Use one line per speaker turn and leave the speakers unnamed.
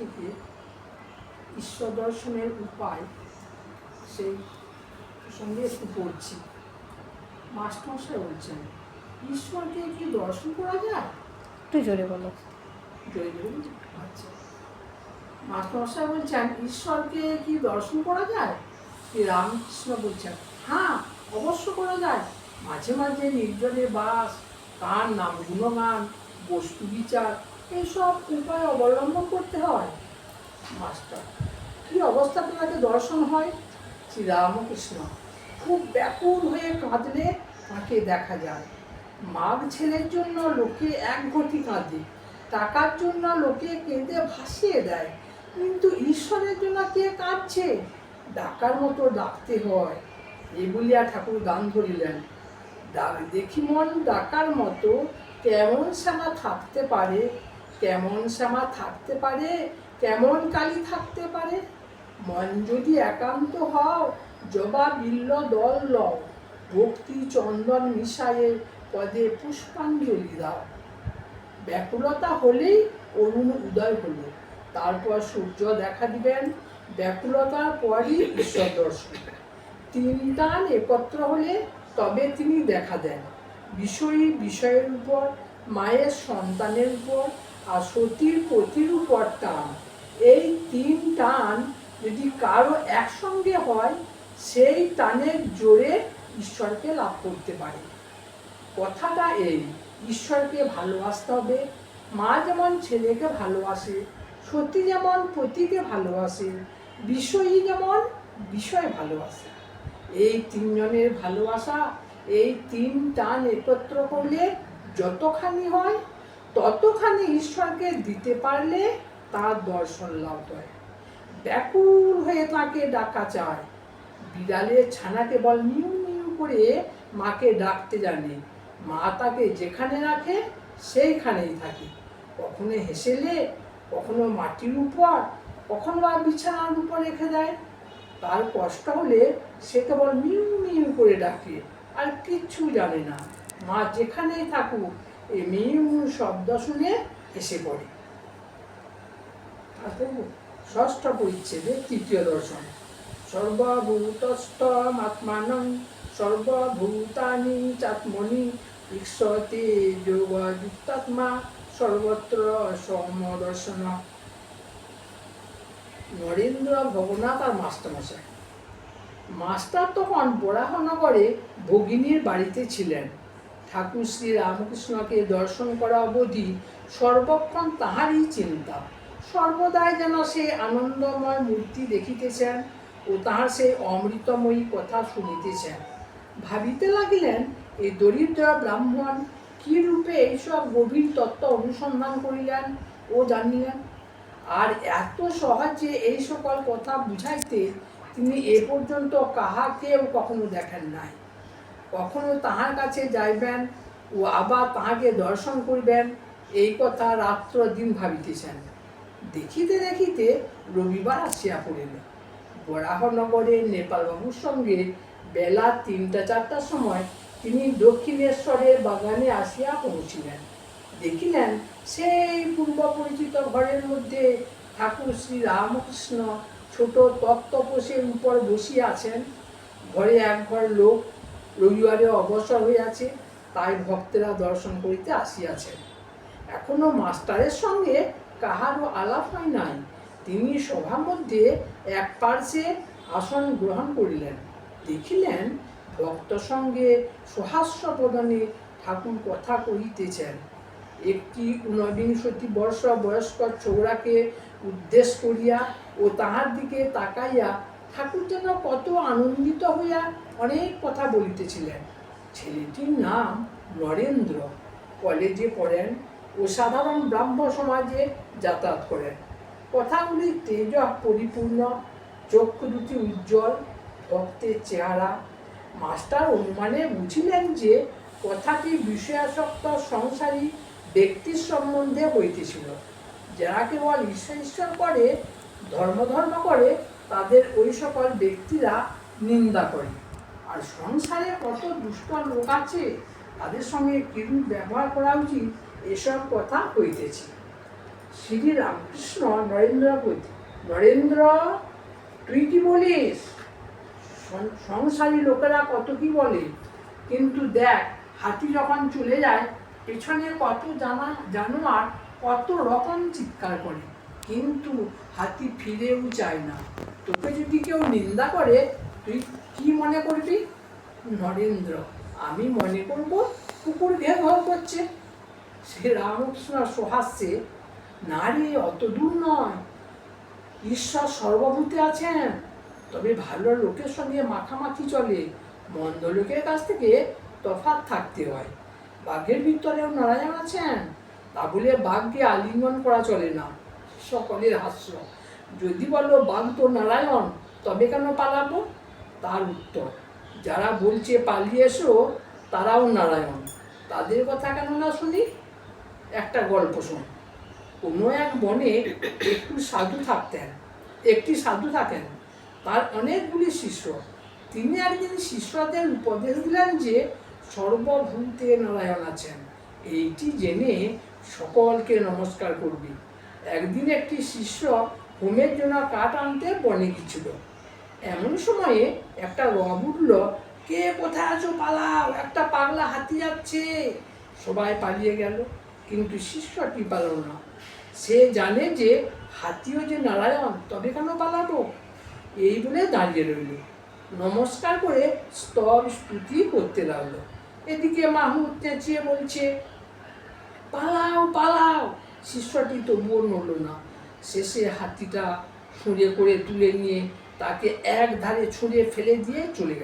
থেকে ঈশ্বর দর্শনের উপায় সেই সঙ্গে একটু পড়ছি। মাস্টারমশাই বলছেন ঈশ্বরকে কি দর্শন করা যায়?
একটু জোরে বলো।
জয় জয় আচ্ছা। মাস্টারমশাই বলছেন ঈশ্বরকে কি দর্শন করা যায়? শ্রী রামকৃষ্ণ বলছেন হ্যাঁ অবশ্য করা যায়। মাঝে মাঝে নির্জনে বাস তার নাম গুণগান বস্তু বিচার এইসব উপায় অবলম্বন করতে হয়। মাস্টার। কি অবস্থাতে তাকে দর্শন হয়? শ্রী রামকৃষ্ণ খুব ব্যাকুল হয়ে কাঁদলে তাকে দেখা যায়। মাঘ ছেলের জন্য লোকে এক ঘটি কাঁদে টাকার জন্য লোকে কেঁদে ভাসিয়ে দেয় কিন্তু ঈশ্বরের জন্য কে কাঁদছে? ডাকার মতো ডাকতে হয়। এই বলিয়া ঠাকুর গান ধরিলেন ডাক দেখি মন ডাকার মতো কেমন শ্যামা থাকতে পারে? কেমন শ্যামা থাকতে পারে? কেমন কালী থাকতে পারে? মন যদি একান্ত হও, জবা বিল্ল দল লও। ভক্তি চন্দন মিশায়ে পদে পুষ্পাঞ্জলি দাও। ব্যাকুলতা হলেই অরুণ উদয় হলো। তারপর সূর্য দেখা দিবেন। ব্যাকুলতার পরই ঈশ্বর দর্শন তিন টান একত্র হলে তবে তিনি দেখা দেন। বিষয়ী বিষয়ের উপর, মায়ের সন্তানের উপর আর সতীর পতির উপর টান এই তিন টান যদি কারও একসঙ্গে হয়, সেই টানের জোরে ঈশ্বরকে লাভ করতে পারে। কথাটা এই, ঈশ্বরকে ভালোবাসতে হবে, মা যেমন ছেলেকে ভালোবাসে, সতী যেমন পতিকে ভালোবাসে বিষয়ী যেমন বিষয় ভালোবাসে। এই তিনজনের ভালোবাসা, এই তিন টান একত্র করলে যতখানি হয় ততখানি ঈশ্বরকে দিতে পারলে তার দর্শন লাভ হয়। ব্যাকুল হয়ে তাকে ডাকা চায় বিড়ালের ছানাকে বল নিউ নিউ করে মাকে ডাকতে জানে। মা তাকে যেখানে রাখে, সেইখানেই থাকে। কখনো হেসেলে, কখনো মাটির উপর, কখনো বা বিছানার উপর রেখে দেয়। তার কষ্ট হলে সে কেবল মিউ মিউ করে ডাকে, আর কিচ্ছু জানে না। মা যেখানেই থাকুক মিউ শব্দ শুনে এসে পড়ে। ষষ্ঠ পরিচ্ছেদে তৃতীয় দর্শন। সর্বভূতস্থমাত্মানং সর্বভূতানি চাত্মনি ঈশ্বতে যোগযুক্তাত্মা, সর্বত্র সমদর্শন। নরেন্দ্র ভগনাথ আর মাস্টারমশাই। মাস্টার তখন বরাহনগরে ভগিনীর বাড়িতে ছিলেন। ঠাকুর শ্রী রামকৃষ্ণকে দর্শন করা অবধি সর্বক্ষণ তাহারই চিন্তা। সর্বদাই যেন সে আনন্দময় মূর্তি দেখিতেছেন ও তাহার সেই অমৃতময়ী কথা শুনিতেছেন। ভাবিতে লাগিলেন এই দরিদ্র ব্রাহ্মণ কি রূপে এইসব গভীর তত্ত্ব অনুসন্ধান করিলেন ও জানিলেন? আর এত সহজে এই সকল কথা বুঝাইতে তিনি এ পর্যন্ত কাহাকেও কখনো দেখেন নাই। কখনো তাহার কাছে যাইবেন ও আবার তাহাকে দর্শন করিবেন। এই কথা রাত্র দিন ভাবিতেছেন। দেখিতে দেখিতে রবিবার আসিয়া পড়িল। বরাহনগরে নেপালবাবুর সঙ্গে বেলা তিনটা চারটার সময় তিনি দক্ষিণেশ্বরের বাগানে আসিয়া পৌঁছিলেন। দেখিলেন সেই পূর্ব পরিচিত ঘরের মধ্যে ঠাকুর শ্রী রামকৃষ্ণ ছোট তক্তপোষের উপর বসিয়া আছেন। ঘরে এক ঘর লোক রবিবারে অবসর হইয়াছে তাই ভক্তেরা দর্শন করিতে আসিয়াছেন। এখনও মাস্টারের সঙ্গে কাহারও আলাপ হয় নাই। তিনি সভার মধ্যে এক পার্শ্বে আসন গ্রহণ করিলেন। দেখিলেন ভক্ত সঙ্গে সহাস্য প্রদানে ঠাকুর কথা কহিতেছেন। একটি ঊনবিংশতি বর্ষ বয়স্ক চৌড়াকে উদ্দেশ করিয়া ও তাহার দিকে তাকাইয়া ঠাকুর যেন কত আনন্দিত হইয়া অনেক কথা বলিতেছিলেন। ছেলেটির নাম নরেন্দ্র। কলেজে পড়েন ও সাধারণ ব্রাহ্ম সমাজে যাতায়াত করেন। কথাগুলি তেজ পরিপূর্ণ, চক্ষু দুটি উজ্জ্বল, ভক্তের চেহারা। মাস্টার অনুমানে বুঝিলেন যে, কথাটি বিষয়াসক্ত সংসারী ব্যক্তির সম্বন্ধে হইতেছিল। যারা কেবল ঈশ্বর ঈশ্বর করে ধর্ম ধর্ম করে তাদের ওই সকল ব্যক্তিরা নিন্দা করে। আর সংসারে কত দুষ্ট লোক আছে, তাদের সঙ্গে কিরূপ ব্যবহার করা উচিত, এসব কথা হইতেছে। শ্রী রামকৃষ্ণ নরেন্দ্র নরেন্দ্র, তুই কি বলিস? সংসারী লোকেরা কত কি বলে? কিন্তু দেখ, হাতি যখন চলে যায়, পেছনে কত জানা, জানোয়ার কত রকম চিৎকার করে। কিন্তু হাতি ফিরেও যায় না। তোকে যদি কেউ নিন্দা করে, তুই কি মনে করবি? নরেন্দ্র, আমি মনে করব কুকুর ঘর করছে। সে রামকৃষ্ণ সোহাস্যে না রে অত দূর নয়। ঈশ্বর সর্বভূতে আছেন। তবে ভালো লোকের সঙ্গে মাখামাখি চলে। মন্দ লোকের কাছ থেকে তফাৎ থাকতে হয়। বাঘের ভিতরেও নারায়ণ আছেন। তা বলে বাঘকে আলিঙ্গন করা চলে না। সকলের হাস্য। যদি বলো বাঘ তো নারায়ণ, তবে কেন পালাবো? তার উত্তর, যারা বলছে পালিয়ে এসো তারাও নারায়ণ। তাদের কথা কেন না শুনি? একটা গল্প শোন। কোনো এক বনে একটু সাধু থাকতেন। একটি সাধু থাকেন। তার অনেকগুলি শিষ্য। তিনি একদিন শিষ্যদের উপদেশ দিলেন যে, সর্বভূতে নারায়ণ আছেন। এইটি জেনে সকলকে নমস্কার করবি। একদিন একটি শিষ্য হোমের জন্য কাঠ আনতে বনে গিয়েছিল। এমন সময়ে একটা রব উঠল, কে কোথায় আছো? পালাও, একটা পাগলা হাতি যাচ্ছে সবাই পালিয়ে গেল, কিন্তু শিষ্যটি পালালো না। সে জানে যে হাতিও যে নারায়ণ, তবে কেন পালাবো এই বলে দাঁড়িয়ে রইল। নমস্কার করে স্তব স্তুতি করতে লাগল। এদিকে মাহুদ চেঁচিয়ে বলছে, পালাও পালাও শিষ্যটি তবুও নড়ল না। শেষে হাতিটা ছুঁড়ে করে তুলে নিয়ে তাকে এক ধারে ছুঁড়ে ফেলে দিয়ে চলে গেল।